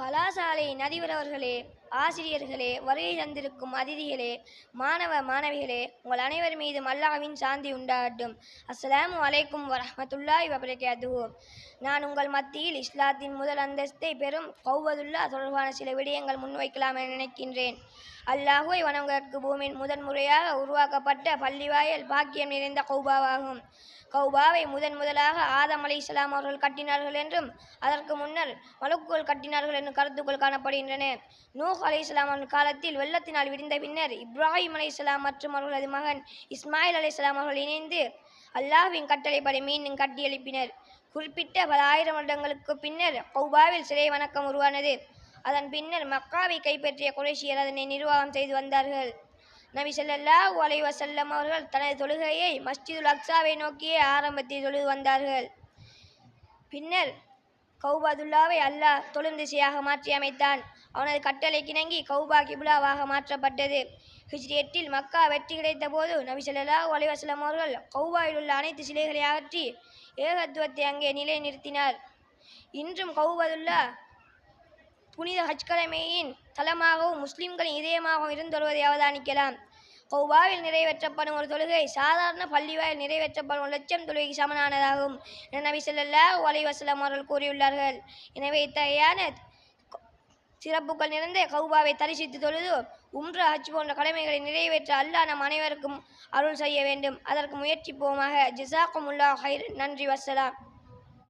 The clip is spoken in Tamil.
கலாசாலை அதிபர் அவர்களே ஆசிரியர்களே வருகை தந்திருக்கும் அதிதிகளே மாணவ மாணவிகளே உங்கள் அனைவர் மீதும் அல்லாவின் சாந்தி உண்டாகட்டும். அஸ்ஸலாமு அலைக்கும் வரமத்துல்லாய் வபரகாத்துஹு. நான் உங்கள் மத்தியில் இஸ்லாத்தின் முதல் அந்தஸ்தை பெறும் கௌவதுல்லா தொடர்பான சில விடயங்கள் முன்வைக்கலாம் என நினைக்கின்றேன். அல்லாஹுவை வணங்குவதற்கு பூமியின் முதன் முறையாக உருவாக்கப்பட்ட பள்ளிவாயல் பாக்கியம் நிறைந்த கௌபாவாகும். கௌபாவை முதன் முதலாக ஆதம் அலி இஸ்லாம் அவர்கள் கட்டினார்கள் என்றும் அதற்கு முன்னர் மலுக்குகள் கட்டினார்கள் என்றும் கருத்துக்கள் காணப்படுகின்றன. நூ நூஹ் அலை இஸ்லாம் அவர்கள் காலத்தில் வெள்ளத்தினால் விடிந்த பின்னர் இப்ராஹிம் அலை இஸ்லாம் மற்றும் அவர்களது மகன் இஸ்மாயில் அலை இஸ்லாம் அவர்கள் இணைந்து அல்லாஹ்வின் கட்டளைப்படி மீண்டும் கட்டி எழுப்பினர். குறிப்பிட்ட பல ஆயிரம் வருடங்களுக்கு பின்னர் கௌபாவில் சிலை வணக்கம் உருவானது. அதன் பின்னர் மக்காவை கைப்பற்றிய குறைஷியர் அதனை நிர்வாகம் செய்து வந்தார்கள். நபி ஸல்லல்லாஹு ஒலை வசல்லம் அவர்கள் தனது தொழுகையை மஸ்ஜிதுல் அக்ஸாவை நோக்கியே ஆரம்பத்தில் தொழுது வந்தார்கள். பின்னர் கௌபாதுல்லாவை அல்லாஹ் தொழும் திசையாக மாற்றி அமைத்தான் அவனது கட்டளை கிணங்கி கௌபா கிபுலாவாக மாற்றப்பட்டது. ஹிஜ்ரி எட்டில் மக்கா வெற்றி கிடைத்த போது நபி ஸல்லல்லாஹு அலைஹி அவர்கள் கௌபாவில் உள்ள அனைத்து சிலைகளை அகற்றி ஏகத்துவத்தை அங்கே நிலைநிறுத்தினார். இன்றும் கௌபதுல்லா புனித ஹஜ் கடமையின் தலமாகவும் முஸ்லிம்களின் இதயமாகவும் இருந்து வருவதை அவதானிக்கலாம். கௌபாவில் நிறைவேற்றப்படும் ஒரு தொழுகை சாதாரண பள்ளிவாயில் நிறைவேற்றப்படும் ஒரு லட்சம் தொழுகைக்கு சமனானதாகும் என நபி ஸல்லல்லாஹு அலைஹி வஸல்லம் அவர்கள் கூறியுள்ளார்கள். எனவே இத்தகையான சிறப்புகள் நிறைந்த கௌபாவை தரிசித்து தொழுது உம்ரா ஹஜ் போன்ற கடமைகளை நிறைவேற்ற அல்லாஹ் நம் அனைவருக்கும் அருள் செய்ய வேண்டும். அதற்கு முயற்சிப்போமாக. ஜிசாக்கும் உல்லா ஹைர் நன்றி. வசலாம்